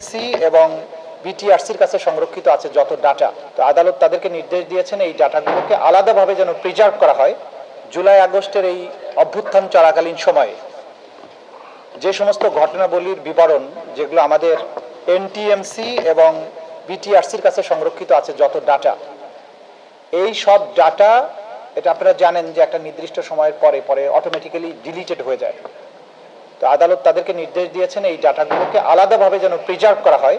C এবং বিটিআরসির কাছে সংরক্ষিত আছে যত ডাটা তো আদালত তাদেরকে নির্দেশ দিয়েছেন এই ডাটাগুলোকে আলাদাভাবে যেন প্রিজার্ভ করা হয় জুলাই আগস্টের এই অভ্যুত্থান চলাকালীন সময়ে। যে সমস্ত ঘটনাবলীর বিবরণ, যেগুলো আমাদের এনটিএমসি এবং বিটিআরসির কাছে সংরক্ষিত আছে যত ডাটা এই সব ডাটা এটা আপনারা জানেন যে একটা নির্দিষ্ট সময়ের পরে পরে অটোমেটিক্যালি ডিলিটেড হয়ে যায়। তো আদালত তাদেরকে নির্দেশ দিয়েছেন এই ডাটাগুলোকে আলাদাভাবে যেন প্রিজার্ভ করা হয়,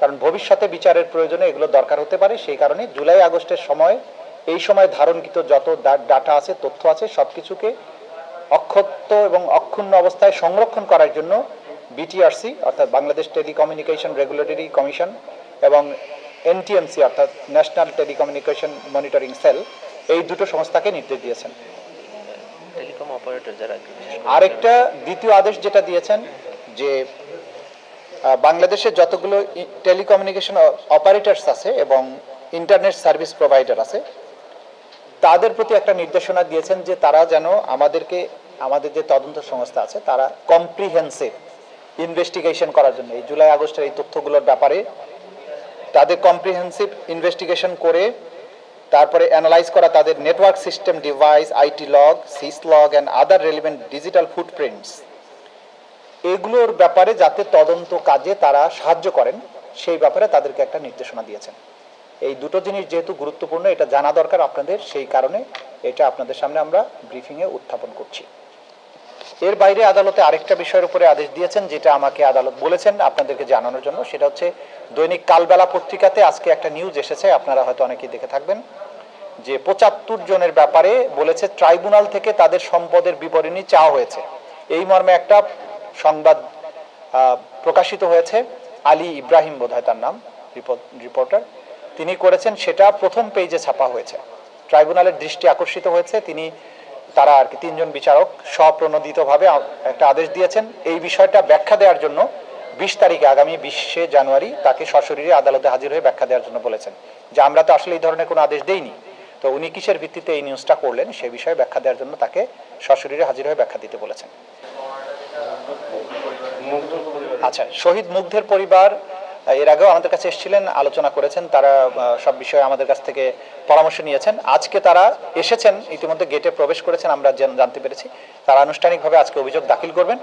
কারণ ভবিষ্যতে বিচারের প্রয়োজনে এগুলো দরকার হতে পারে। সেই কারণে জুলাই আগস্টের সময় এই সময় ধারণকৃত যত ডাটা আছে, তথ্য আছে সব কিছুকে অক্ষত এবং অক্ষুণ্ণ অবস্থায় সংরক্ষণ করার জন্য বিটিআরসি অর্থাৎ বাংলাদেশ টেলিকমিউনিকেশন রেগুলেটরি কমিশন এবং এনটিএমসি অর্থাৎ ন্যাশনাল টেলিকমিউনিকেশন মনিটরিং সেল, এই দুটো সংস্থাকে নির্দেশ দিয়েছেন। টেলিকম অপারেটর যারা আরেকটা দ্বিতীয় আদেশ যেটা দিয়েছেন যে আহ, বাংলাদেশের যতগুলো টেলিকমিউনিকেশন অপারেটরস আছে এবং ইন্টারনেট সার্ভিস প্রোভাইডার আছে তাদের প্রতি একটা নির্দেশনা দিয়েছেন যে তারা যেন আমাদেরকে আমাদের যে তদন্ত সংস্থা আছে তারা কম্প্রিহেন্সিভ ইনভেস্টিগেশন করার জন্য এই জুলাই আগস্টের এই তথ্যগুলোর ব্যাপারে তাদের কম্প্রিহেন্সিভ ইনভেস্টিগেশন করে তারপরে অ্যানালাইজ করা তাদের network system device IT log syslog and other relevant digital footprints এগুলোর ব্যাপারে যাতে তদন্ত কাজে তারা সাহায্য করেন, সেই ব্যাপারে তাদেরকে একটা নির্দেশনা দিয়েছেন। এই দুটো জিনিস যেহেতু গুরুত্বপূর্ণ, এটা জানা দরকার আপনাদের, সেই কারণে এটা আপনাদের সামনে আমরা ব্রিফিংয়ে উত্থাপন করছি। এর বাইরে আদালতে আরেকটা বিষয়ের উপরে আদেশ দিয়েছেন, যেটা আমাকে আদালত বলেছেন আপনাদেরকে জানানোর জন্য। সেটা হচ্ছে, দৈনিক কালবেলা পত্রিকাতে আজকে একটা নিউজ এসেছে, আপনারা হয়তো অনেকেই দেখে থাকবেন, যে পঁচাত্তর জনের ব্যাপারে বলেছে, ট্রাইব্যুনাল থেকে তাদের সম্পদের বিবরণী চাওয়া হয়েছে। এই মর্মে একটা সংবাদ প্রকাশিত হয়েছে, আলী ইব্রাহিম বোধহয় তার নাম রিপোর্টার। তিনি করেছেন, সেটা প্রথম পেজে ছাপা হয়েছে। ট্রাইব্যুনালের দৃষ্টি আকর্ষিত হয়েছে, তিনি তারা আর কি তিনজন বিচারক স্বপ্রণোদিতভাবে একটা আদেশ দিয়েছেন। এই বিষয়টা ব্যাখ্যা দেওয়ার জন্য বিশ তারিখে, আগামী বিশে জানুয়ারি তাকে সশরীরে আদালতে হাজির হয়ে ব্যাখ্যা দেওয়ার জন্য বলেছেন। যে আমরা তো আসলে এই ধরনের কোনো আদেশ দেইনি। তো উনি কিসের ভিত্তিতে এই নিউজটা করলেন সে বিষয়ে ব্যাখ্যা দেওয়ার জন্য তাকে সশরীরে হাজির হয়ে ব্যাখ্যা দিতে বলেছেন। আচ্ছা শহীদ মুগ্ধের পরিবার এর আগেও আমাদের কাছে এসেছিলেন, আলোচনা করেছেন, তারা সব বিষয়ে আমাদের কাছ থেকে পরামর্শ নিয়েছেন। আজকে তারা এসেছেন, ইতিমধ্যে গেটে প্রবেশ করেছেন, আমরা জান- জানতে পেরেছি। তারা আনুষ্ঠানিকভাবে আজকে অভিযোগ দাখিল করবেন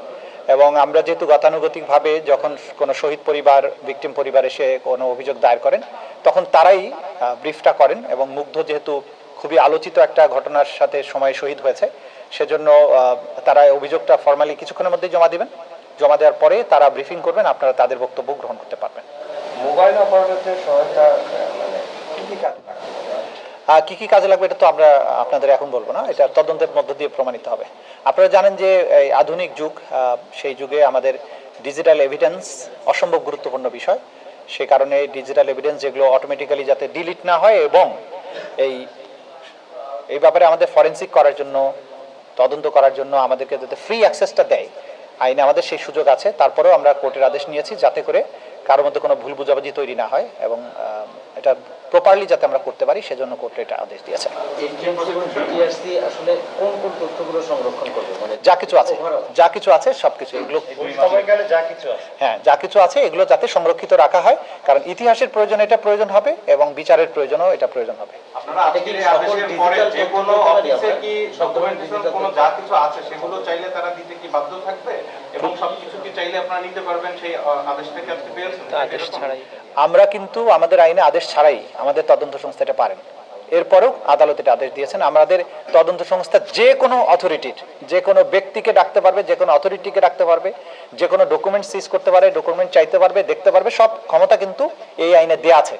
এবং আমরা যেহেতু গতানুগতিকভাবে যখন কোনো শহীদ পরিবার ভিকটিম পরিবার এসে কোনো অভিযোগ দায়ের করেন, তখন তারাই ব্রিফটা করেন এবং মুগ্ধ যেহেতু খুবই আলোচিত একটা ঘটনার সাথে সময় শহীদ হয়েছে, সেজন্য তারা অভিযোগটা ফর্মালি কিছুক্ষণের মধ্যেই জমা দিবেন। জমা দেওয়ার পরে তারা ব্রিফিং করবেন আপনারা তাদের বক্তব্য গ্রহণ করতে পারবেন। মোবাইল অপারেটরদের সহায়তা মানে কি কি কাজ কি কি কাজে লাগবে এটা তো আমরা আপনাদের এখন বলব না এটা তদন্তের মধ্য দিয়ে প্রমাণিত হবে। আপনারা জানেন যে এই আধুনিক যুগ সেই যুগে আমাদের ডিজিটাল এভিডেন্স অসম্ভব গুরুত্বপূর্ণ বিষয়। সে কারণে ডিজিটাল এভিডেন্স যেগুলো অটোমেটিক্যালি যাতে ডিলিট না হয় এবং এই এই ব্যাপারে আমাদের ফরেন্সিক করার জন্য তদন্ত করার জন্য আমাদেরকে যাতে ফ্রি অ্যাক্সেসটা দেয় আইনে আমাদের সেই সুযোগ আছে। তারপরেও আমরা কোর্টের আদেশ নিয়েছি যাতে করে কারোর মধ্যে কোনো ভুল বুঝাবুঝি তৈরি না হয় এবং এটা প্রপারলি যাতে আমরা করতে পারি, সেজন্য কোর্টে এটা আদেশ দিয়েছে। আসলে কোন তথ্যগুলো সংরক্ষণ করবে মানে যা কিছু আছে যা কিছু আছে সব কিছু এগুলো সময়কালে যা কিছু আছে। হ্যাঁ যা কিছু আছে এগুলো যাতে সংরক্ষিত রাখা হয় কারণ ইতিহাসের প্রয়োজনে এটা প্রয়োজন হবে এবং বিচারের প্রয়োজনও এটা প্রয়োজন হবে। আপনারা কি যে কোনো অফিসে কি কোনো যা কিছু আছে সেগুলো চাইলে তারা দিতে কি বাধ্য থাকবে? এবং সবকিছু কি চাইলে আপনারা নিতে পারবেন সেই আহ, আদেশ থেকে আজকে পেয়েছেন? আদেশ ছাড়াই। আমরা কিন্তু আমাদের আইনে আদেশ ছাড়াই আমাদের তদন্ত সংস্থা এটা পারেন। এরপরেও আদালত এটা আদেশ দিয়েছেন। আমাদের তদন্ত সংস্থা যে কোনো অথরিটির যে কোনো ব্যক্তিকে ডাকতে পারবে যে কোনো অথরিটিকে ডাকতে পারবে যে কোনো ডকুমেন্ট সিজ করতে পারে ডকুমেন্ট চাইতে পারবে, দেখতে পারবে, সব ক্ষমতা কিন্তু এই আইনে দেয়া আছে,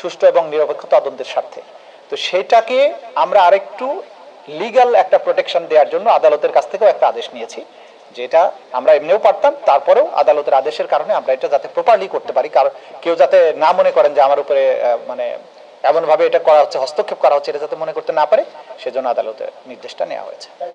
সুষ্ঠু এবং নিরপেক্ষ তদন্তের স্বার্থে। তো সেটাকে আমরা আরেকটু লিগাল একটা প্রোটেকশন দেওয়ার জন্য আদালতের কাছ থেকেও একটা আদেশ নিয়েছি, যেটা আমরা এমনিও পারতাম, তারপরেও আদালতের আদেশের কারণে আমরা এটা যাতে প্রপারলি করতে পারি, কারণ কেউ যাতে না মনে করেন যে আমার উপরে মানে এমনভাবে এটা করা হচ্ছে, হস্তক্ষেপ করা হচ্ছে, এটা যাতে মনে করতে না পারে, সেজন্য আদালতের নির্দেশটা নেওয়া হয়েছে।